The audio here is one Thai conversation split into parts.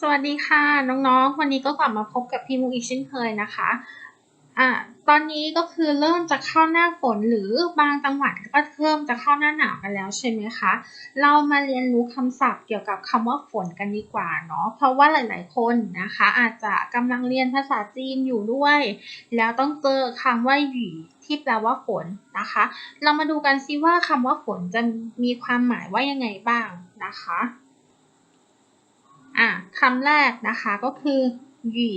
สวัสดีค่ะน้องๆ วันนี้ก็กลับมาพบกับพี่มุกอีกเช่นเคยนะคะอะตอนนี้ก็คือเริ่มจะเข้าหน้าฝนหรือบางจังหวัดก็เริ่มจะเข้าหน้าหนาวกันแล้วใช่ไหมคะเรามาเรียนรู้คำศัพท์เกี่ยวกับคำว่าฝนกันดีกว่าเนาะเพราะว่าหลาย ๆ คนนะคะ อาจจะกำลังเรียนภาษาจีนอยู่ด้วย แล้วต้องเจอคำว่าหยีที่แปลว่าฝนนะคะ เรามาดูกันซิว่าคำว่าฝนจะมีความหมายว่ายังไงบ้างนะคะ อะคำแรกนะคะก็คือหยี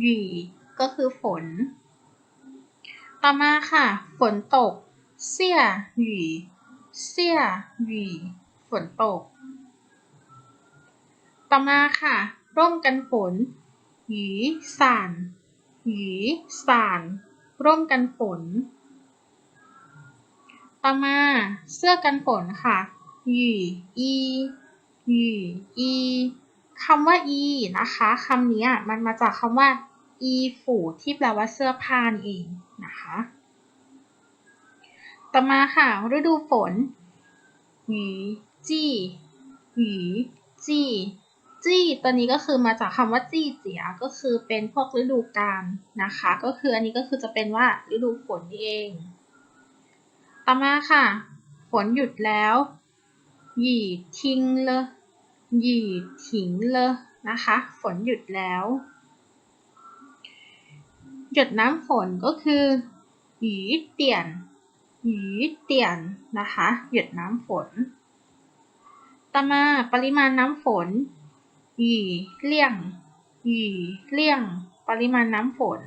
หยีก็คือฝน ต่อมาค่ะ ฝนตก เสี่ยหยีเสี่ยหยีฝนตก ต่อมาค่ะ ร่มกันฝนหยีสานหยีสานร่มกันฝน ต่อมา เสื้อกันฝนค่ะหยีอี หยีอีคำว่าอีนะคะคำนี้มันมาจากคำว่าอีฝูที่แปลว่าเสื้อผ้านเองนะคะต่อมาค่ะ ฤดูฝนหยีจี้หยีจี้ จี้ตัวนี้ก็คือมาจากคำว่าจี้เจียก็คือเป็นพวกฤดูกาลนะคะ ก็คืออันนี้ก็คือจะเป็นว่าฤดูฝนนี่เอง ต่อมาค่ะ ฝนหยุดแล้ว หยีทิ้งเลยหยีทิ้งเลยนะคะ ฝนหยุดแล้ว หยดน้ำฝนก็คือหยีเตียนหยีเตียนนะคะ หยดน้ำฝน ต่อมาปริมาณน้ำฝนหยีเลี่ยงหยีเลี่ยง ปริมาณน้ำฝน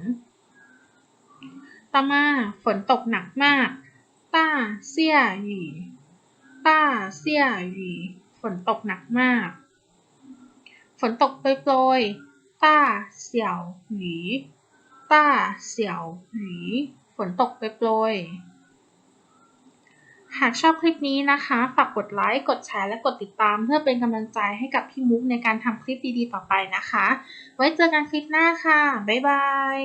ต่อมาฝนตกหนักมาก ต้าเสี่ยหยี ต้าเสี่ยหยีฝนตกหนักมาก ฝนตกโปรยๆ ต้าเสี่ยวหยีต้าเสี่ยวหยีฝนตกโปรยๆ หากชอบคลิปนี้นะคะ ฝากกดไลค์ กดแชร์ และกดติดตาม เพื่อเป็นกำลังใจให้กับพี่มุกในการทำคลิปดีๆ ต่อไปนะคะ ไว้เจอกันคลิปหน้าค่ะ บ๊ายบาย